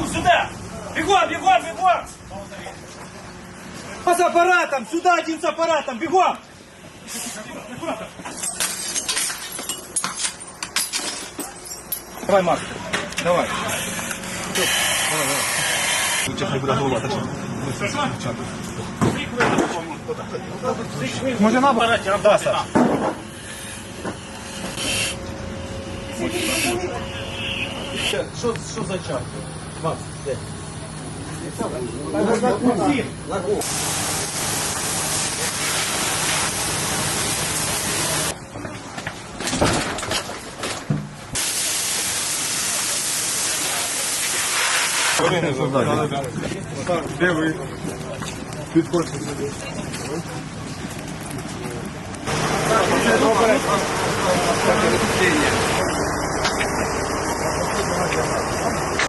Бегом сюда! Бегом, бегом, бегом! А с аппаратом! Сюда один с аппаратом! Бегом! Давай, Марк. Давай. Давай, давай. Сейчас не буду голова отошла. Може на бок? Да, Саш. Що, за чарка? 20. Де ви? Підходьте сюди. Добре.